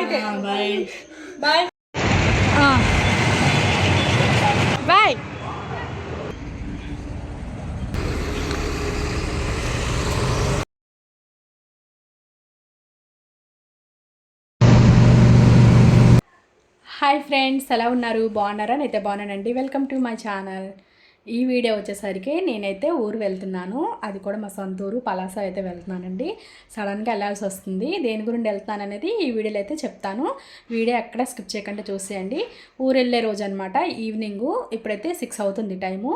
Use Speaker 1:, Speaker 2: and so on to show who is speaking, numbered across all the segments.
Speaker 1: అయితే.
Speaker 2: Bye.
Speaker 1: Bye. Hi friends ఎలా ఉన్నారు? బాగున్నారా? నేనైతే బాగున్నానండి. Welcome to my channel. ఈ వీడియో వచ్చేసరికి నేనైతే ఊరు వెళ్తున్నాను. అది కూడా మా సొంత ఊరు పలాస అయితే వెళ్తున్నానండి. సడన్గా వెళ్ళాల్సి వస్తుంది. దేని గురించి వెళ్తున్నాను అనేది ఈ వీడియోలో అయితే చెప్తాను. వీడియో ఎక్కడ స్కిప్ చేయకుండా చూసేయండి. ఊరు వెళ్ళే రోజు అనమాట ఈవినింగు ఇప్పుడైతే సిక్స్ అవుతుంది టైము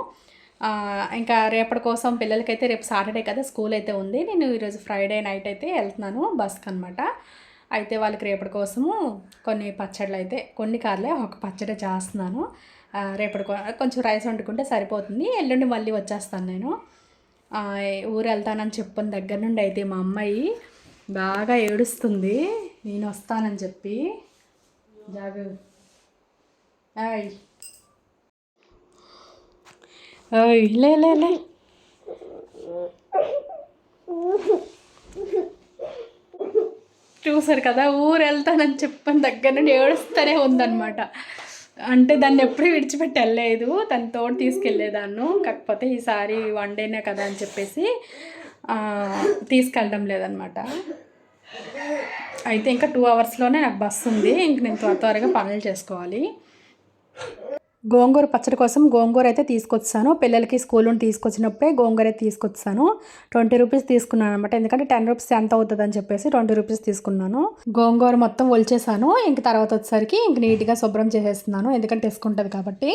Speaker 1: ఇంకా రేపటి కోసం పిల్లలకైతే రేపు సాటర్డే కదా స్కూల్ అయితే ఉంది. నేను ఈరోజు ఫ్రైడే నైట్ అయితే వెళ్తున్నాను బస్కి అనమాట అయితే వాళ్ళకి రేపటి కోసము కొన్ని పచ్చళ్ళు అయితే కొన్ని కార్లే ఒక పచ్చడి చేస్తున్నాను. రేపటి కొంచెం రైస్ వండుకుంటే సరిపోతుంది. ఎల్లుండి మళ్ళీ వచ్చేస్తాను నేను. ఊరు వెళ్తానని చెప్పిన దగ్గర నుండి అయితే మా అమ్మాయి బాగా ఏడుస్తుంది. నేను వస్తానని చెప్పి. జాగు. ఆయ్ ఓయ్ లే లే లే. చూసారు కదా ఊరు వెళ్తానని చెప్పిన దగ్గర నుండి ఏడుస్తూనే ఉందన్నమాట. అంటే దాన్ని ఎప్పుడు విడిచిపెట్టి వెళ్ళలేదు. తను తోడు తీసుకెళ్ళేదాన్ని. కాకపోతే ఈసారి వన్ డేనే కదా అని చెప్పేసి తీసుకెళ్ళడం లేదనమాట అయితే ఇంకా టూ అవర్స్లోనే నాకు బస్సు ఉంది. ఇంక నేను త్వర త్వరగా పనులు చేసుకోవాలి. గోంగూర పచ్చడి కోసం గోంగూర అయితే తీసుకొచ్చాను. పిల్లలకి స్కూల్ నుండి తీసుకొచ్చినప్పుడే గోంగూర అయితే తీసుకొచ్చాను. ట్వంటీ రూపీస్ తీసుకున్నాను అనమాట ఎందుకంటే టెన్ రూపీస్ ఎంత అవుతుందని చెప్పేసి ట్వంటీ రూపీస్ తీసుకున్నాను. గోంగూర మొత్తం ఒలిచేసాను ఇంక తర్వాత వచ్చేసరికి ఇంక నీట్గా శుభ్రం చేసేస్తున్నాను. ఎందుకంటే తీసుకుంటుంది కాబట్టి.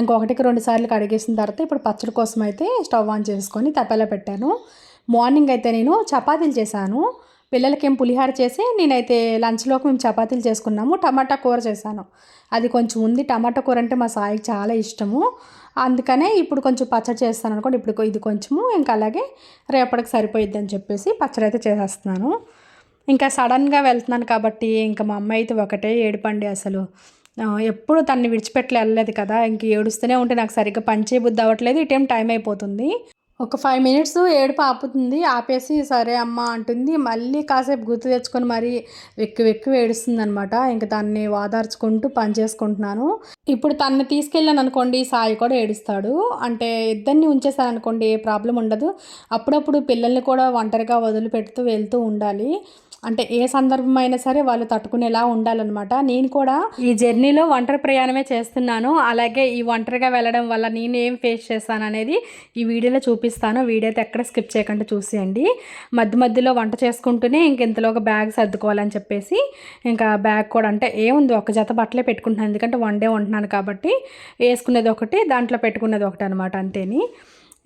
Speaker 1: ఇంకొకటికి రెండు సార్లు కడిగేసిన తర్వాత ఇప్పుడు పచ్చడి కోసం అయితే స్టవ్ ఆన్ చేసుకొని తప్పేలా పెట్టాను. మార్నింగ్ అయితే నేను చపాతీలు చేశాను. పిల్లలకి పులిహార చేసి నేనైతే లంచ్లోకి మేము చపాతీలు చేసుకున్నాము. టమాటా కూర చేశాను. అది కొంచెం ఉంది. టమాటా కూర అంటే మా సాయికి చాలా ఇష్టము. అందుకనే ఇప్పుడు కొంచెం పచ్చడి చేస్తాను అనుకోండి. ఇప్పుడు ఇది కొంచెము ఇంకా అలాగే రేపటికి సరిపోయిద్ది అని చెప్పేసి పచ్చడి అయితే చేసేస్తున్నాను. ఇంకా సడన్గా వెళ్తున్నాను కాబట్టి ఇంకా మా అమ్మ అయితే ఒకటే ఏడుపండి అసలు. ఎప్పుడు తన్ని విడిచిపెట్టలే వెళ్ళలేదు కదా. ఇంక ఏడుస్తూనే ఉంటే నాకు సరిగ్గా పంచే బుద్ధి అవ్వట్లేదు. ఇటేం టైం అయిపోతుంది. ఒక ఫైవ్ మినిట్స్ ఏడుపు ఆపుతుంది ఆపేసి సరే అమ్మ అంటుంది. మళ్ళీ కాసేపు గుర్తు తెచ్చుకొని మరీ వెక్కి వెక్కు ఏడుస్తుంది అనమాట ఇంకా దాన్ని వాదార్చుకుంటూ పని చేసుకుంటున్నాను. ఇప్పుడు తన్ని తీసుకెళ్ళాను అనుకోండి సాయి కూడా ఏడుస్తాడు. అంటే ఇద్దరిని ఉంచేసాను అనుకోండి ఏ ప్రాబ్లం ఉండదు. అప్పుడప్పుడు పిల్లల్ని కూడా ఒంటరిగా వదిలిపెడుతూ వెళ్తూ ఉండాలి. అంటే ఏ సందర్భమైనా సరే వాళ్ళు తట్టుకునేలా ఉండాలన్నమాట. నేను కూడా ఈ జర్నీలో ఒంటరి ప్రయాణమే చేస్తున్నాను. అలాగే ఈ ఒంటరిగా వెళ్ళడం వల్ల నేను ఏం ఫేస్ చేస్తాను అనేది ఈ వీడియోలో చూపిస్తాను. వీడియో అయితే ఎక్కడ స్కిప్ చేయకుండా చూసేయండి. మధ్య మధ్యలో వంట చేసుకుంటూనే ఇంక ఒక బ్యాగ్ సర్దుకోవాలని చెప్పేసి ఇంకా బ్యాగ్ కూడా అంటే ఏముంది ఒక జత బట్టలే పెట్టుకుంటున్నాను. ఎందుకంటే వన్ డే ఉంటున్నాను కాబట్టి వేసుకునేది ఒకటి దాంట్లో పెట్టుకునేది ఒకటి అనమాట అంతేని.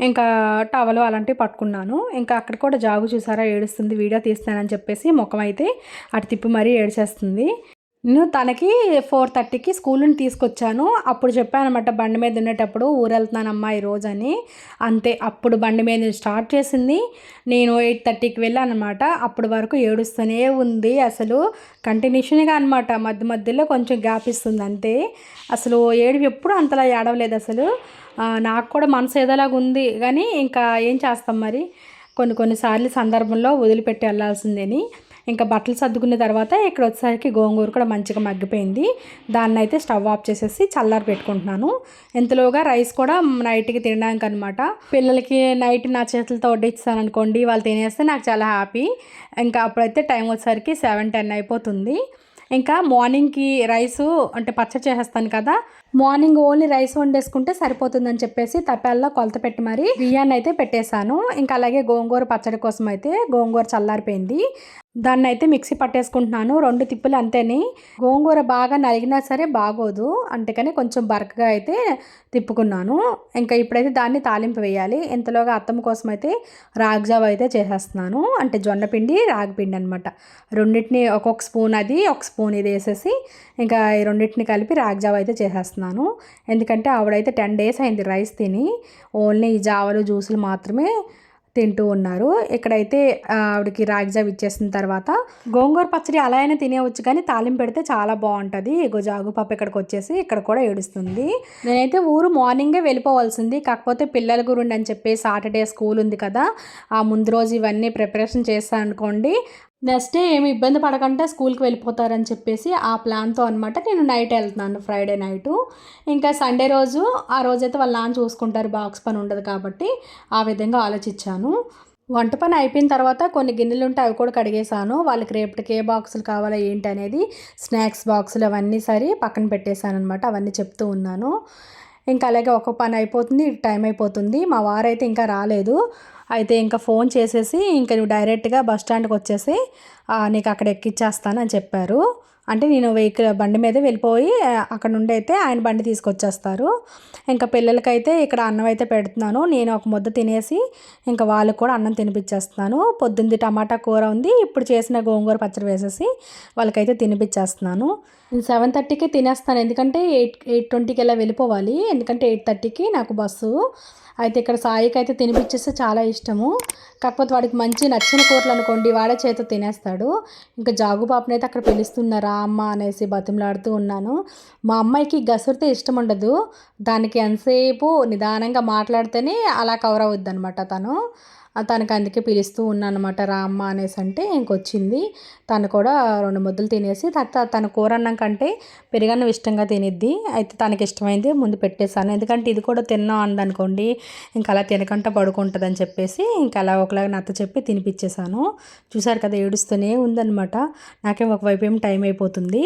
Speaker 1: ఇంకా టవలు అలాంటివి పట్టుకున్నాను. ఇంకా అక్కడ కూడా జాగు చూసారా ఏడుస్తుంది వీడియో తీస్తానని చెప్పేసి ముఖం అయితే అటు తిప్పి మరీ ఏడ్చేస్తుంది. నేను తనకి ఫోర్ థర్టీకి స్కూల్ నుండి తీసుకొచ్చాను. అప్పుడు చెప్పాను అనమాట బండి మీద ఉండేటప్పుడు ఊరెళ్తున్నానమ్మా ఈరోజు ఈ రోజు అని అంతే అప్పుడు బండి మీద స్టార్ట్ చేసింది. నేను ఎయిట్ థర్టీకి వెళ్ళాను అనమాట అప్పటి వరకు ఏడుస్తూనే ఉంది అసలు. కంటిన్యూషన్గా అనమాట మధ్య మధ్యలో కొంచెం గ్యాప్ ఇస్తుంది అంతే. అసలు ఏడుపు ఎప్పుడు అంతలా ఏడవలేదు అసలు. నాకు కూడా మనసు ఏదోలాగా ఉంది. కానీ ఇంకా ఏం చేస్తాం మరి? కొన్ని కొన్నిసార్లు సందర్భంలో వదిలిపెట్టి వెళ్ళాల్సిందని. ఇంకా బట్టలు సర్దుకున్న తర్వాత ఇక్కడ వచ్చేసరికి గోంగూర కూడా మంచిగా మగ్గిపోయింది. దాన్ని అయితే స్టవ్ ఆఫ్ చేసేసి చల్లారి పెట్టుకుంటున్నాను. ఇంతలోగా రైస్ కూడా నైట్కి తినడానికి అనమాట పిల్లలకి నైట్ నా చేతులతో వడ్డిస్తాను అనుకోండి వాళ్ళు తినేస్తే నాకు చాలా హ్యాపీ. ఇంకా అప్పుడైతే టైం వచ్చేసరికి సెవెన్ టెన్ అయిపోతుంది. ఇంకా మార్నింగ్కి రైసు అంటే పచ్చడి చేసేస్తాను కదా మార్నింగ్ ఓన్లీ రైస్ వండేసుకుంటే సరిపోతుందని చెప్పేసి తప్పాల్లో కొలత పెట్టి మరి బియ్యాన్ని అయితే పెట్టేశాను. ఇంకా అలాగే గోంగూర పచ్చడి కోసం అయితే గోంగూర చల్లారిపోయింది. దాన్ని అయితే మిక్సీ పట్టేసుకుంటున్నాను. రెండు తిప్పులు అంతేని. గోంగూర బాగా నలిగినా సరే బాగోదు. అందుకని కొంచెం బరకగా అయితే తిప్పుకున్నాను. ఇంకా ఇప్పుడైతే దాన్ని తాలింపు వేయాలి. ఇంతలోగా అత్తమ్మ కోసం అయితే రాగ్జావ అయితే చేసేస్తున్నాను. అంటే జొన్న పిండి రాగి పిండి అనమాట రెండింటిని ఒక్కొక్క స్పూన్ అది ఒక స్పూన్ ఇది వేసేసి ఇంకా ఈ రెండింటిని కలిపి రాగ్జావ అయితే చేసేస్తున్నాను. ఎందుకంటే ఆవిడైతే టెన్ డేస్ అయింది రైస్ తిని ఓన్లీ ఈ జావలు జ్యూసులు మాత్రమే తింటూ ఉన్నారు. ఇక్కడైతే ఆవిడకి రాగిజావ్ ఇచ్చేసిన తర్వాత గోంగూర పచ్చడి అలా అయినా తినేవచ్చు కానీ తాలింపు పెడితే చాలా బాగుంటుంది. ఇగో జాగుపాప ఇక్కడికి వచ్చేసి ఇక్కడ కూడా ఏడుస్తుంది. నేనైతే ఊరు మార్నింగే వెళ్ళిపోవాల్సింది. కాకపోతే పిల్లల గురుండి అని చెప్పి సాటర్డే స్కూల్ ఉంది కదా ఆ ముందు రోజు ఇవన్నీ ప్రిపరేషన్ చేస్తాను అనుకోండి నెక్స్ట్ డే ఏమి ఇబ్బంది పడకుండా స్కూల్కి వెళ్ళిపోతారని చెప్పేసి ఆ ప్లాన్తో అనమాట నేను నైట్ వెళ్తున్నాను ఫ్రైడే నైటు. ఇంకా సండే రోజు ఆ రోజైతే వాళ్ళు నాన్న చూసుకుంటారు బాక్స్ పని ఉండదు కాబట్టి ఆ విధంగా ఆలోచించాను. వంట పని అయిపోయిన తర్వాత కొన్ని గిన్నెలు ఉంటే అవి కూడా కడిగేసాను వాళ్ళకి రేపటికి ఏ బాక్సులు కావాలో ఏంటి అనేది స్నాక్స్ బాక్సులు అవన్నీ సరి పక్కన పెట్టేశాను అనమాట అవన్నీ చెప్తూ ఉన్నాను. ఇంకా అలాగే ఒక పని అయిపోతుంది టైం అయిపోతుంది. మా వారైతే ఇంకా రాలేదు. అయితే ఇంకా ఫోన్ చేసేసి ఇంకా నువ్వు డైరెక్ట్గా బస్ స్టాండ్కి వచ్చేసి నీకు అక్కడ ఎక్కిచ్చేస్తాను అని చెప్పారు. అంటే నేను వెహికల్ బండి మీద వెళ్ళిపోయి అక్కడ నుండి అయితే ఆయన బండి తీసుకొచ్చేస్తారు. ఇంకా పిల్లలకైతే ఇక్కడ అన్నం అయితే పెడుతున్నాను. నేను ఒక ముద్ద తినేసి ఇంకా వాళ్ళకి కూడా అన్నం తినిపించేస్తున్నాను పొద్దుంది టమాటా కూర ఉంది. ఇప్పుడు చేసిన గోంగూర పచ్చడి వేసేసి వాళ్ళకైతే తినిపించేస్తున్నాను నేను సెవెన్ థర్టీకి తినేస్తాను. ఎందుకంటే ఎయిట్ ఎయిట్ ట్వంటీకి అలా వెళ్ళిపోవాలి. ఎందుకంటే ఎయిట్ థర్టీకి నాకు బస్సు. అయితే ఇక్కడ సాయికి అయితే తినిపించేస్తే చాలా ఇష్టము. కాకపోతే వాడికి మంచి నచ్చిన కూరలు అనుకోండి వాడే చేత తినేస్తాడు. ఇంకా జాగు పాపని అయితే అక్కడ పిలుస్తున్నారా అమ్మ అనేసి బతిమలాడుతూ ఉన్నాను. మా అమ్మాయికి గసురితే ఇష్టం ఉండదు. దానికి ఎంతసేపు నిదానంగా మాట్లాడితేనే అలా కవర్ అవుద్ది అనమాట తను. తనకి అందుకే పిలుస్తూ ఉన్నాను అనమాట రా అమ్మ అనేసి అంటే ఇంకొచ్చింది. తను కూడా రెండు ముద్దలు తినేసి తర్వాత తన కూర అన్నం కంటే పెరుగన్నం ఇష్టంగా తినిద్ది. అయితే తనకి ఇష్టమైంది ముందు పెట్టేశాను. ఎందుకంటే ఇది కూడా తిన్నాం అందనుకోండి ఇంకా అలా తినకుండా పడుకుంటుంది అని చెప్పేసి ఇంకా అలా ఒకలాగా నత్త చెప్పి తినిపించేశాను చూసారు కదా ఏడుస్తూనే ఉందన్నమాట. నాకేం ఒకవైపు ఏం టైం అయిపోతుంది.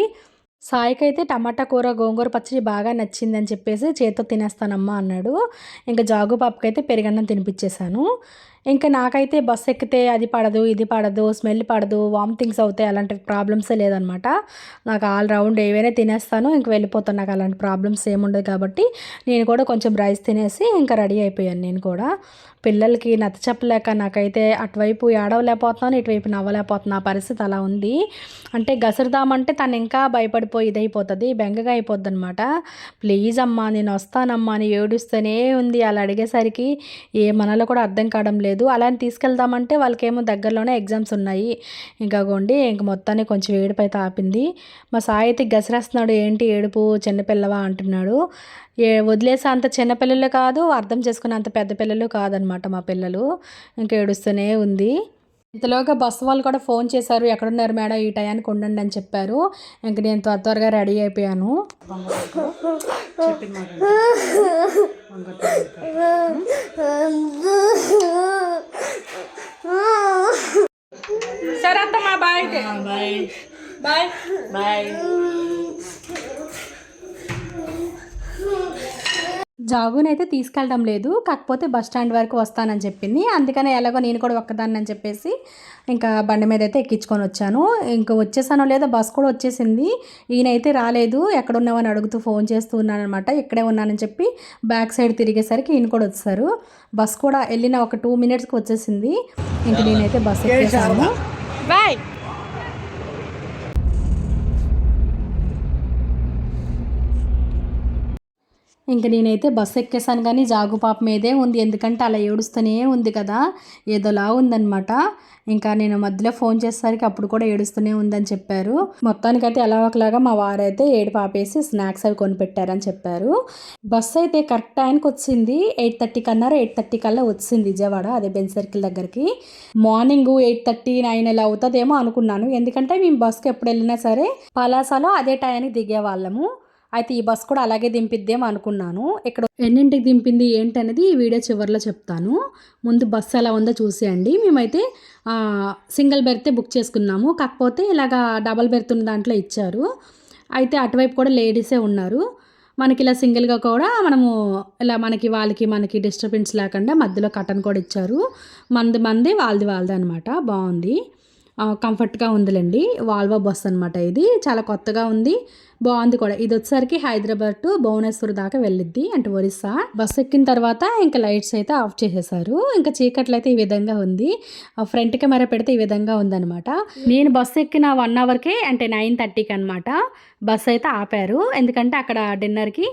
Speaker 1: సాయికి అయితే టమాటా కూర గోంగూర పచ్చడి బాగా నచ్చిందని చెప్పేసి చేత్తో తినేస్తానమ్మా అన్నాడు. ఇంకా జాగు పాపకైతే పెరుగన్నం తినిపించేశాను ఇంకా నాకైతే బస్ ఎక్కితే అది పడదు ఇది పడదు స్మెల్ పడదు వామిటింగ్స్ అవుతాయి అలాంటి ప్రాబ్లమ్సే లేదనమాట. నాకు ఆల్ రౌండ్ ఏవైనా తినేస్తాను ఇంక వెళ్ళిపోతాను. నాకు అలాంటి ప్రాబ్లమ్స్ ఏముండదు కాబట్టి నేను కూడా కొంచెం రైస్ తినేసి ఇంకా రెడీ అయిపోయాను నేను కూడా. పిల్లలకి నచ్చ చెప్పలేక నాకైతే అటువైపు ఏడవలేకపోతున్నాను ఇటువైపు నవ్వలేకపోతున్నా. పరిస్థితి అలా ఉంది. అంటే గసరుదామంటే తను ఇంకా భయపడిపోయి ఇదైపోతుంది బెంగగా అయిపోద్ది అనమాట ప్లీజ్ అమ్మా నేను వస్తానమ్మా అని ఏడుస్తూనే ఉంది. అలా అడిగేసరికి ఏ మనలో కూడా అర్థం కావడం లేదు. అలా అని తీసుకెళ్దామంటే వాళ్ళకేమో దగ్గరలోనే ఎగ్జామ్స్ ఉన్నాయి. ఇంకా గోండి ఇంక మొత్తాన్ని కొంచెం ఏడుపు తాపింది ఆపింది. మా సాయి అయితే గసరేస్తున్నాడు ఏంటి ఏడుపు? చిన్నపిల్లవా అంటున్నాడు. ఏ వదిలేసే అంత చిన్నపిల్లలు కాదు అర్థం చేసుకునే అంత పెద్ద పిల్లలు కాదనమాట మా పిల్లలు. ఇంకా ఏడుస్తూనే ఉంది. ఇంతలోగా బస్సు వాళ్ళు కూడా ఫోన్ చేశారు ఎక్కడున్నారు మేడం? ఈ టయానికి ఉండండి అని చెప్పారు. ఇంక నేను త్వర త్వరగా రెడీ అయిపోయాను. సరే అత్తమ్మా బాయ్ బాయ్ బాయ్ బాయ్ జాగునైతే తీసుకెళ్ళడం లేదు. కాకపోతే బస్ స్టాండ్ వరకు వస్తానని చెప్పింది. అందుకనే ఎలాగో నేను కూడా ఒక్కదాన్ని అని చెప్పేసి ఇంకా బండి మీద అయితే ఎక్కించుకొని వచ్చాను. ఇంకా వచ్చేసానో లేదో బస్ కూడా వచ్చేసింది. ఈయనైతే రాలేదు. ఎక్కడ ఉన్నావని అడుగుతూ ఫోన్ చేస్తూ ఉన్నానమాట ఇక్కడే ఉన్నానని చెప్పి బ్యాక్ సైడ్ తిరిగేసరికి ఈయన కూడా వచ్చారు. బస్ కూడా వెళ్ళిన ఒక టూ మినిట్స్కి వచ్చేసింది. ఇంక నేనైతే బస్ ఎక్కేసాను. బాయ్. ఇంక నేనైతే బస్సు ఎక్కేసాను కానీ జాగు పాప మీదే ఉంది. ఎందుకంటే అలా ఏడుస్తూనే ఉంది కదా. ఏదోలా ఉందనమాట ఇంకా నేను మధ్యలో ఫోన్ చేసేసరికి అప్పుడు కూడా ఏడుస్తూనే ఉందని చెప్పారు. మొత్తానికైతే ఎలా ఒకలాగా మా వారైతే ఏడు పాపేసి స్నాక్స్ అవి కొనిపెట్టారని చెప్పారు. బస్సు అయితే కరెక్ట్ టైంకి వచ్చింది. ఎయిట్ థర్టీకి అన్నారు ఎయిట్ థర్టీ కల్లా వచ్చింది విజయవాడ అదే బెంచ్ సర్కిల్ దగ్గరికి. మార్నింగ్ ఎయిట్ థర్టీ నైన్ ఇలా అవుతుందేమో అనుకున్నాను. ఎందుకంటే మేము బస్కి ఎప్పుడు వెళ్ళినా సరే పలాసలో అదే టైంకి దిగే వాళ్ళము అయితే ఈ బస్ కూడా అలాగే దింపిద్దేమో అనుకున్నాను. ఇక్కడ ఎన్నింటికి దింపింది ఏంటనేది ఈ వీడియో చివరిలో చెప్తాను. ముందు బస్సు ఎలా ఉందో చూసేయండి. మేమైతే సింగిల్ బెర్తే బుక్ చేసుకున్నాము. కాకపోతే ఇలాగా డబల్ బెర్త్ ఉన్న దాంట్లో ఇచ్చారు. అయితే అటువైపు కూడా లేడీసే ఉన్నారు. మనకి ఇలా సింగిల్గా కూడా మనము ఇలా మనకి వాళ్ళకి మనకి డిస్టర్బెన్స్ లేకుండా మధ్యలో కటన్ కూడా ఇచ్చారు. మంది మంది వాళ్ళది వాళ్ళది అనమాట బాగుంది. కంఫర్ట్గా ఉందిలేండి. వాల్వో బస్ అనమాట ఇది. చాలా కొత్తగా ఉంది. బాగుంది కూడా. ఇది వచ్చేసరికి హైదరాబాద్ టు భువనేశ్వర్ దాకా వెళ్ళిద్ది అంటే ఒరిస్సా. బస్ ఎక్కిన తర్వాత ఇంకా లైట్స్ అయితే ఆఫ్ చేసేసారు. ఇంకా చీకట్లు అయితే ఈ విధంగా ఉంది. ఫ్రంట్ కెమెరా పెడితే ఈ విధంగా ఉందన్నమాట. నేను బస్ ఎక్కిన వన్ అవర్కే అంటే నైన్ థర్టీకి అనమాట బస్ అయితే ఆపారు. ఎందుకంటే అక్కడ డిన్నర్కి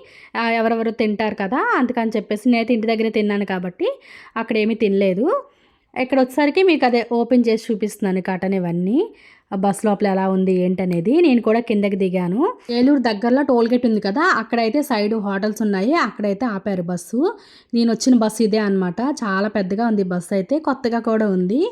Speaker 1: ఎవరెవరు తింటారు కదా అందుకని చెప్పేసి నేనైతే ఇంటి దగ్గరే తిన్నాను కాబట్టి అక్కడ ఏమీ తినలేదు. ఇక్కడ వచ్చేసరికి మీకు అదే ఓపెన్ చేసి చూపిస్తున్నాను కటన్ ఇవన్నీ. ఆ బస్ లోపల ఎలా ఉంది ఏంటనేది. నేను కూడా కిందకి దిగాను. ఏలూరు దగ్గరలో టోల్ గేట్ ఉంది కదా అక్కడైతే సైడ్ హోటల్స్ ఉన్నాయి. అక్కడైతే ఆపారు బస్సు. నేను వచ్చిన బస్సు ఇదే అన్నమాట. చాలా పెద్దగా ఉంది బస్సు అయితే కొత్తగా కూడా ఉంది.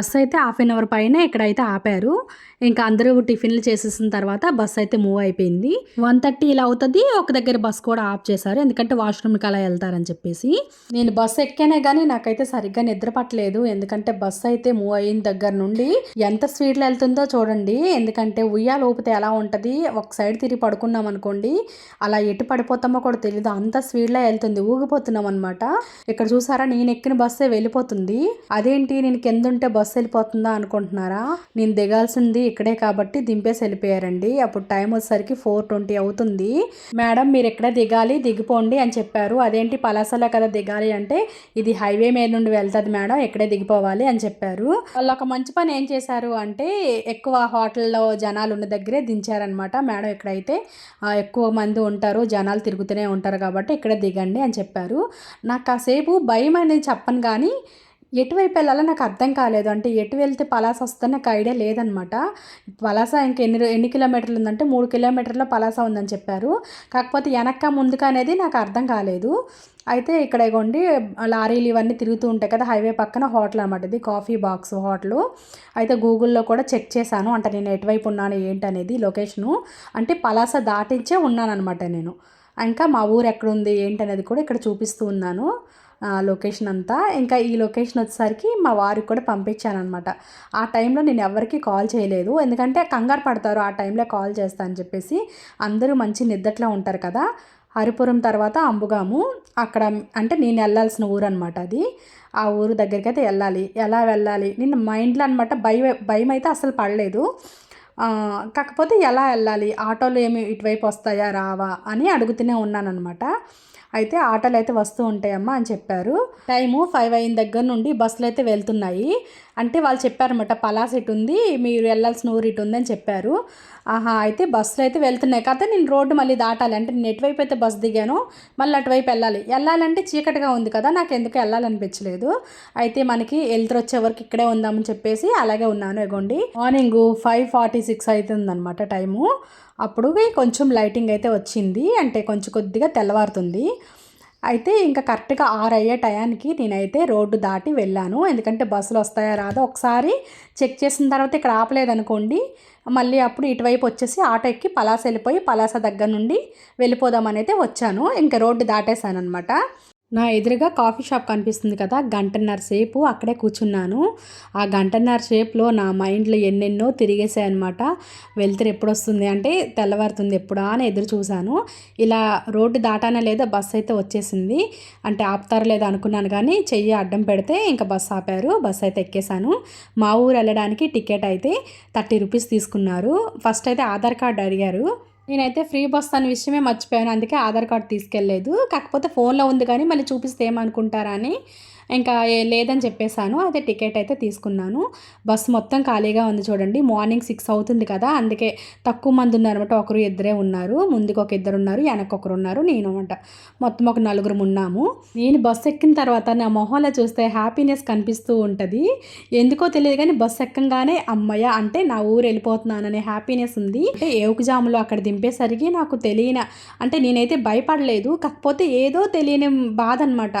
Speaker 1: బస్సు అయితే హాఫ్ అన్ అవర్ పైన ఇక్కడైతే ఆపారు. ఇంకా అందరూ టిఫిన్లు చేసేసిన తర్వాత బస్సు అయితే మూవ్ అయిపోయింది. వన్ థర్టీ ఇలా అవుతుంది ఒక దగ్గర బస్సు కూడా ఆఫ్ చేశారు. ఎందుకంటే వాష్రూమ్కి అలా వెళ్తారని చెప్పేసి. నేను బస్సు ఎక్కానే కానీ నాకైతే సరిగ్గా నిద్ర పట్టలేదు. ఎందుకంటే బస్సు అయితే మూవ్ అయిన దగ్గర నుండి ఎంత స్పీడ్లో వెళ్తుందో చూడండి. ఎందుకంటే ఉయ్యాలు ఊపితే ఎలా ఉంటుంది? ఒక సైడ్ తిరిగి పడుకున్నాం అనుకోండి. అలా ఎటు పడిపోతామో కూడా తెలియదు అంత స్పీడ్లో వెళ్తుంది. ఊగిపోతున్నాం అనమాట ఇక్కడ చూసారా? నేను ఎక్కిన బస్సే వెళ్ళిపోతుంది. అదేంటి? నేను కింద ఉంటే బస్సు వెళ్ళిపోతుందా అనుకుంటున్నారా? నేను దిగాల్సింది ఇక్కడే కాబట్టి దింపేసి వెళ్ళిపోయారండి. అప్పుడు టైం వచ్చేసరికి ఫోర్ ట్వంటీ అవుతుంది. మేడం మీరు ఎక్కడ దిగాలి దిగిపోండి అని చెప్పారు. అదేంటి పలాసలో కదా దిగాలి అంటే ఇది హైవే మీద నుండి వెళ్తుంది మేడం ఎక్కడే దిగిపోవాలి అని చెప్పారు. వాళ్ళు ఒక మంచి పని ఏం చేశారు అంటే ఎక్కువ హోటల్లో జనాలు ఉన్న దగ్గరే దించారనమాట మేడం ఎక్కడైతే ఎక్కువ మంది ఉంటారు జనాలు తిరుగుతూనే ఉంటారు కాబట్టి ఇక్కడ దిగండి అని చెప్పారు. నాకు కాసేపు భయం అనేది చెప్పను కానీ ఎటువైపు వెళ్ళాలో నాకు అర్థం కాలేదు. అంటే ఎటు వెళ్తే పలాస వస్తుందని నాకు ఐడియా లేదనమాట పలాస ఇంకా ఎన్ని ఎన్ని కిలోమీటర్లు ఉందంటే మూడు కిలోమీటర్ల పలాస ఉందని చెప్పారు. కాకపోతే వెనక్క ముందుక అనేది నాకు అర్థం కాలేదు. అయితే ఇక్కడ ఇగోండి లారీలు ఇవన్నీ తిరుగుతూ ఉంటాయి కదా హైవే పక్కన హోటల్ అనమాట ఇది కాఫీ బాక్స్ హోటల్. అయితే గూగుల్లో కూడా చెక్ చేశాను. అంటే నేను ఎటువైపు ఉన్నాను ఏంటనేది లొకేషను. అంటే పలాస దాటించే ఉన్నాను అనమాట నేను. ఇంకా మా ఊరు ఎక్కడుంది ఏంటనేది కూడా ఇక్కడ చూపిస్తూ ఉన్నాను. లొకేషన్ అంతా. ఇంకా ఈ లొకేషన్ వచ్చేసరికి మా వారికి కూడా పంపించాను అనమాట ఆ టైంలో నేను ఎవరికి కాల్ చేయలేదు. ఎందుకంటే కంగారు పడతారు ఆ టైంలో కాల్ చేస్తా అని చెప్పేసి. అందరూ మంచి నిద్దట్లో ఉంటారు కదా. హరిపురం తర్వాత అంబుగాము. అక్కడ అంటే నేను వెళ్ళాల్సిన ఊరు అనమాట అది. ఆ ఊరు దగ్గరికి అయితే వెళ్ళాలి. ఎలా వెళ్ళాలి? నేను మైండ్లో అనమాట భయం భయం అయితే అసలు పడలేదు. కాకపోతే ఎలా వెళ్ళాలి? ఆటోలు ఏమి ఇటువైపు వస్తాయా రావా అని అడుగుతూనే ఉన్నానన్నమాట. అయితే ఆటోలు అయితే వస్తూ ఉంటాయమ్మా అని చెప్పారు. టైము ఫైవ్ అయిన దగ్గర నుండి బస్సులు అయితే వెళ్తున్నాయి. అంటే వాళ్ళు చెప్పారనమాట పలాస్ ఇటు ఉంది మీరు వెళ్ళాల్సిన ఊరు ఇటు ఉందని చెప్పారు. ఆహా అయితే బస్సులు అయితే వెళ్తున్నాయి. కదా నేను రోడ్డు మళ్ళీ దాటాలి. అంటే నేను ఎటువైపు అయితే బస్సు దిగాను మళ్ళీ అటువైపు వెళ్ళాలి. వెళ్ళాలంటే చీకటిగా ఉంది కదా నాకు ఎందుకు వెళ్ళాలనిపించలేదు. అయితే మనకి వెళ్తారు వచ్చే వరకు ఇక్కడే ఉందామని చెప్పేసి అలాగే ఉన్నాను. ఎగోండి. మార్నింగ్ ఫైవ్ ఫార్టీ సిక్స్ అవుతుందన్నమాట టైము. అప్పుడు కొంచెం లైటింగ్ అయితే వచ్చింది. అంటే కొంచెం కొద్దిగా తెల్లవారుతుంది. అయితే ఇంకా కరెక్ట్గా ఆరు అయ్యే టయానికి నేనైతే రోడ్డు దాటి వెళ్ళాను. ఎందుకంటే బస్సులు వస్తాయా రాదో ఒకసారి చెక్ చేసిన తర్వాత ఇక్కడ ఆపలేదనుకోండి మళ్ళీ అప్పుడు ఇటువైపు వచ్చేసి ఆటో ఎక్కి పలాస వెళ్ళిపోయి పలాస దగ్గర నుండి వెళ్ళిపోదామని అయితే వచ్చాను. ఇంకా రోడ్డు దాటేశాను అనమాట నా ఎదురుగా కాఫీ షాప్ కనిపిస్తుంది కదా గంటన్నర సేపు అక్కడే కూర్చున్నాను. ఆ గంటన్నర సేపులో నా మైండ్లో ఎన్నెన్నో తిరిగేసాయి అనమాట వెళ్తురు ఎప్పుడు వస్తుంది అంటే తెల్లవారుతుంది ఎప్పుడా అని ఎదురు చూశాను. ఇలా రోడ్డు దాటానే లేదా బస్సు అయితే వచ్చేసింది. అంటే ఆపుతారో లేదో అనుకున్నాను కానీ చెయ్యి అడ్డం పెడితే ఇంకా బస్సు ఆపారు. బస్సు అయితే ఎక్కేసాను మా ఊరు వెళ్ళడానికి టికెట్ అయితే థర్టీ రూపీస్ తీసుకున్నారు. ఫస్ట్ అయితే ఆధార్ కార్డు అడిగారు. నేనైతే ఫ్రీ బస్ అనే విషయమే మర్చిపోయాను. అందుకే ఆధార్ కార్డు తీసుకెళ్ళలేదు. కాకపోతే ఫోన్లో ఉంది కానీ మళ్ళీ చూపిస్తే ఏమనుకుంటారా అని ఇంకా లేదని చెప్పేశాను. అదే టికెట్ అయితే తీసుకున్నాను. బస్సు మొత్తం ఖాళీగా ఉంది చూడండి. మార్నింగ్ సిక్స్ అవుతుంది కదా అందుకే తక్కువ మంది ఉన్నారన్నమాట. ఒకరు ఇద్దరే ఉన్నారు. ముందుకు ఒక ఇద్దరు ఉన్నారు. వెనక ఒకరు ఉన్నారు. నేను అనమాట మొత్తం ఒక నలుగురు ఉన్నాము. నేను బస్సు ఎక్కిన తర్వాత నా మొహంలో చూస్తే హ్యాపీనెస్ కనిపిస్తూ ఉంటుంది. ఎందుకో తెలియదు కానీ బస్సు ఎక్కంగానే అమ్మయ్య అంటే నా ఊరు వెళ్ళిపోతున్నాననే హ్యాపీనెస్ ఉంది. అంటే ఏవుకుజాములో అక్కడ దింపేసరికి నాకు తెలియన అంటే నేనైతే భయపడలేదు. కాకపోతే ఏదో తెలియని బాధ అనమాట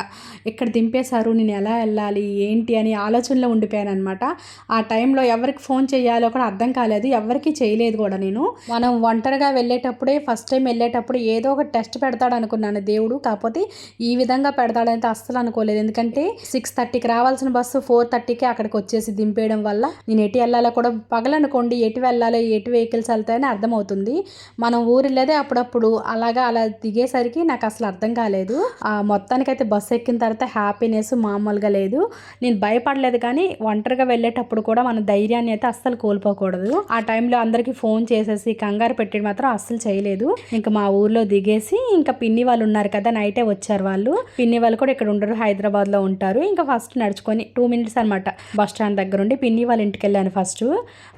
Speaker 1: ఇక్కడ దింపేశారు నేను ఎలా వెళ్ళాలి ఏంటి అని ఆలోచనలో ఉండిపోయాను అనమాట ఆ టైంలో ఎవరికి ఫోన్ చేయాలో కూడా అర్థం కాలేదు ఎవరికి చేయలేదు కూడా నేను. మనం ఒంటరిగా వెళ్ళేటప్పుడే ఫస్ట్ టైం వెళ్ళేటప్పుడు ఏదో ఒక టెస్ట్ పెడతాడు అనుకున్నాను దేవుడు. కాకపోతే ఈ విధంగా పెడతాడైతే అస్సలు అనుకోలేదు. ఎందుకంటే సిక్స్ థర్టీకి రావాల్సిన బస్సు ఫోర్ థర్టీకి అక్కడికి వచ్చేసి దింపేయడం వల్ల నేను ఎటు వెళ్ళాలో కూడా పగలనుకోండి ఎటు వెళ్ళాలో ఎటు వెహికల్స్ వెళ్తాయని అర్థమవుతుంది. మనం ఊరిలేదే అప్పుడప్పుడు అలాగా అలా దిగేసరికి నాకు అసలు అర్థం కాలేదు. ఆ మొత్తానికైతే బస్సు ఎక్కిన తర్వాత హ్యాపీనెస్ మామూలుగా లేదు. నేను భయపడలేదు కానీ ఒంటరిగా వెళ్ళేటప్పుడు కూడా మన ధైర్యాన్ని అయితే అస్సలు కోల్పోకూడదు. ఆ టైంలో అందరికీ ఫోన్ చేసేసి కంగారు పెట్టి మాత్రం అస్సలు చేయలేదు. ఇంకా మా ఊర్లో దిగేసి ఇంకా పిన్ని వాళ్ళు ఉన్నారు కదా నైటే వచ్చారు వాళ్ళు. పిన్ని వాళ్ళు కూడా ఇక్కడ ఉండరు హైదరాబాద్లో ఉంటారు. ఇంకా ఫస్ట్ నడుచుకొని టూ మినిట్స్ అనమాట బస్ స్టాండ్ దగ్గర ఉండి పిన్ని వాళ్ళ ఇంటికి వెళ్ళాను ఫస్ట్.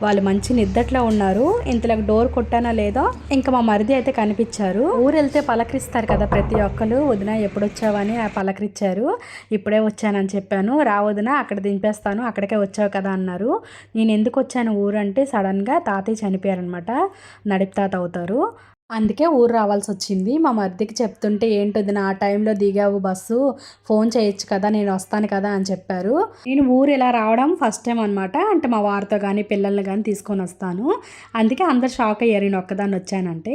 Speaker 1: వాళ్ళు మంచి నిద్దట్లో ఉన్నారు. ఇంతలో డోర్ కొట్టానా లేదో ఇంకా మా మరిది అయితే కనిపించారు. ఊరు వెళ్తే పలకరిస్తారు కదా ప్రతి ఒక్కరు వదిన ఎప్పుడు వచ్చావని ఆ పలకరించారు ఇప్పుడే వచ్చి వచ్చానని చెప్పాను. రా అక్కడ దింపేస్తాను. అక్కడికే వచ్చావు కదా అన్నారు. నేను ఎందుకు వచ్చాను ఊరు అంటే సడన్గా తాతయ్య చనిపోయారనమాట నడిపి తాత అవుతారు. అందుకే ఊరు రావాల్సి వచ్చింది. మా మరిదికి చెప్తుంటే ఏంటది నా టైంలో దిగావు బస్సు. ఫోన్ చేయొచ్చు కదా నేను వస్తాను కదా అని చెప్పారు. నేను ఊరు ఇలా రావడం ఫస్ట్ టైం అనమాట అంటే మా వారితో కానీ పిల్లల్ని కానీ తీసుకొని వస్తాను. అందుకే అందరు షాక్ అయ్యారు. నేను ఒక్కదాన్ని వచ్చానంటే.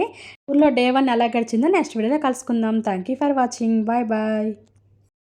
Speaker 1: ఊర్లో డే వన్ ఎలా గడిచిందో నెక్స్ట్ వీడియోలో కలుసుకుందాం. Thank you for watching. Bye bye.